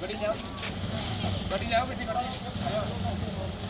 Beri jauh, beri jauh, beri jauh.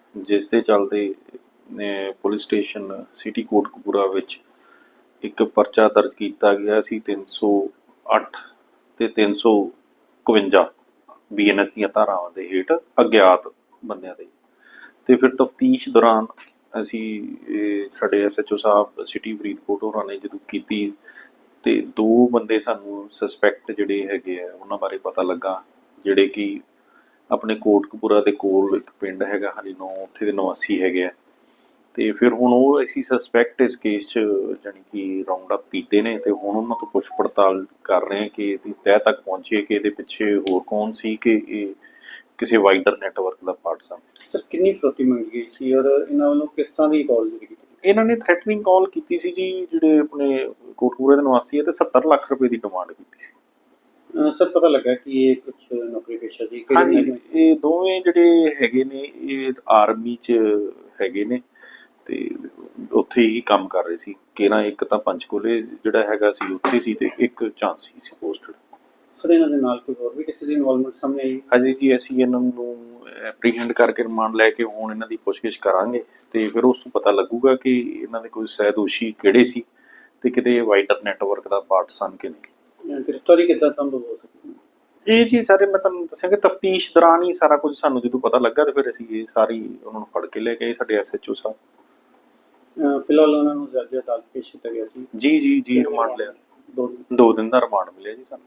ਜਿਸ ਦੇ ਚੱਲਦੇ ਪੁਲਿਸ ਸਟੇਸ਼ਨ ਸਿਟੀ ਕੋਟਕਪੂਰਾ ਵਿੱਚ ਇੱਕ ਪਰਚਾ ਦਰਜ ਕੀਤਾ ਗਿਆ ਸੀ 308 ਤੇ 351 ਬੀਐਨਐਸ ਦੀਆਂ ਧਾਰਾਵਾਂ ਦੇ ਹੇਠ ਅਗਿਆਤ ਬੰਦਿਆਂ ਦੇ। ਤੇ ਫਿਰ ਤਫਤੀਸ਼ ਦੌਰਾਨ ਅਸੀਂ ਇਹ ਸਾਡੇ ਐਸਐਚਓ ਸਾਹਿਬ ਸਿਟੀ ਫਰੀਦਕੋਟ ਹੋਰਾਂ ਨੇ ਜਦੋਂ ਕੀਤੀ ਤੇ ਦੋ ਬੰਦੇ ਸਾਨੂੰ ਸਸਪੈਕਟ ਜਿਹੜੇ ਹੈਗੇ ਆ, ਉਹਨਾਂ ਬਾਰੇ ਪਤਾ ਲੱਗਾ, ਜਿਹੜੇ ਕਿ ਆਪਣੇ ਕੋਟਕਪੂਰਾ ਦੇ ਕੋਲ ਇੱਕ ਪਿੰਡ ਹੈਗਾ ਹਰੀਨੋ ਉੱਥੇ ਦੇ ਨਿਵਾਸੀ ਹੈਗੇ ਆ। ਤੇ ਫਿਰ ਹੁਣ ਉਹ ਅਸੀਂ ਸਸਪੈਕਟ ਇਸ ਕੇਸ 'ਚ ਜਾਣੀ ਕਿ ਰਾਉਂਡ ਅਪ ਕੀਤੇ ਨੇ ਤੇ ਹੁਣ ਉਹਨਾਂ ਤੋਂ ਪੁੱਛ ਪੜਤਾਲ ਕਰ ਰਹੇ ਹਾਂ ਕਿ ਇਹਦੀ ਤਹਿ ਤੱਕ ਪਹੁੰਚੀਏ ਕਿ ਇਹਦੇ ਪਿੱਛੇ ਹੋਰ ਕੌਣ ਸੀ ਕਿ ਇਹ ਕਿਸੇ ਵਾਈਡਰ ਨੈਟਵਰਕ ਦਾ ਪਾਰਟ ਸਨ। ਸਰ ਕਿੰਨੀ ਫਰੋਤੀ ਮੰਗੀ ਗਈ ਸੀ ਔਰ ਇਹਨਾਂ ਵੱਲੋਂ ਕਿਸ ਤਰ੍ਹਾਂ ਦੀ ਕਾਲ ਕੀਤੀ? ਇਹਨਾਂ ਨੇ ਥ੍ਰੈਟਨਿੰਗ ਕਾਲ ਕੀਤੀ ਸੀ ਜੀ ਜਿਹੜੇ ਆਪਣੇ ਕੋਟਪੂਰੇ ਦੇ ਨਿਵਾਸੀ ਹੈ ਤੇ 70 ਲੱਖ ਰੁਪਏ ਦੀ ਡਿਮਾਂਡ ਕੀਤੀ ਸੀ। ਸਰ ਪਤਾ ਲੱਗਾ ਕਿ ਇਹ ਕੁਝ ਨੌਕਰੀ ਪੇਸ਼ਾ ਸੀ ਹਾਂਜੀ? ਇਹ ਦੋਵੇਂ ਜਿਹੜੇ ਹੈਗੇ ਨੇ ਇਹ ਆਰਮੀ 'ਚ ਹੈਗੇ ਨੇ ਤੇ ਉੱਥੇ ਹੀ ਕੰਮ ਕਰ ਰਹੇ ਸੀ। ਕਿਹੜਾ ਇੱਕ ਤਾਂ ਪੰਚਕੂਲੇ ਜਿਹੜਾ ਹੈਗਾ ਸੀ ਉੱਥੇ ਸੀ ਤੇ ਇੱਕ ਝਾਂਸੀ ਸੀ ਪੋਸਟਡ। ਸਰ ਇਹਨਾਂ ਦੇ ਨਾਲ ਕੋਈ ਹੋਰ ਵੀ ਕਿਸੇ ਦੀ ਇਨਵੋਲਵਮੈਂਟ ਸਾਹਮਣੇ ਆਈ? ਅਜੇ ਜੀ ਅਸੀਂ ਇਹਨਾਂ ਨੂੰ ਐਪਰੀਹੈਂਡ ਕਰਕੇ ਰਿਮਾਂਡ ਲੈ ਕੇ ਹੁਣ ਇਹਨਾਂ ਦੀ ਪੁੱਛਗਿੱਛ ਕਰਾਂਗੇ ਤੇ ਫਿਰ ਉਸ ਤੋਂ ਪਤਾ ਲੱਗੂਗਾ ਕਿ ਇਹਨਾਂ ਦੇ ਕੋਈ ਸਹਿਦੋਸ਼ੀ ਕਿਹੜੇ ਸੀ ਤੇ ਕਿਤੇ ਵਾਈਡਰ ਨੈਟਵਰਕ ਦਾ ਪਾਰਟ ਸਨ ਕਿ ਨਹੀਂ। ਗ੍ਰਿਫਤਾਰੀ ਕਿੱਦਾਂ ਸੰਭਵ ਹੋ ਸਕਦੀ ਹੈ? ਇਹ ਜੀ ਸਾਰੇ ਮੈਂ ਤੁਹਾਨੂੰ ਦੱਸਾਂਗਾ ਤਫਤੀਸ਼ ਦੌਰਾਨ ਹੀ ਸਾਰਾ ਕੁਝ ਸਾਨੂੰ ਜਦੋਂ ਪਤਾ ਲੱਗਾ ਤੇ ਫਿਰ ਅਸੀਂ ਇਹ ਸਾਰੀ ਉਹਨਾਂ ਨੂੰ ਫੜ ਕੇ ਲੈ ਗਏ ਸਾਡੇ ਐਸਐਚਓ ਸਾਹਿਬ। ਫਿਲਹਾਲ ਉਹਨਾਂ ਨੂੰ ਜੱਜ ਅਦਾਲਤ ਪੇਸ਼ ਕੀਤਾ ਗਿਆ ਸੀ। ਜੀ ਜੀ ਜੀ ਰਿਮਾਂਡ ਲਿਆ। ਦੋ ਦਿਨ। ਦਾ ਰਿਮਾਂਡ ਮਿਲਿਆ ਜੀ ਸਾਨੂੰ।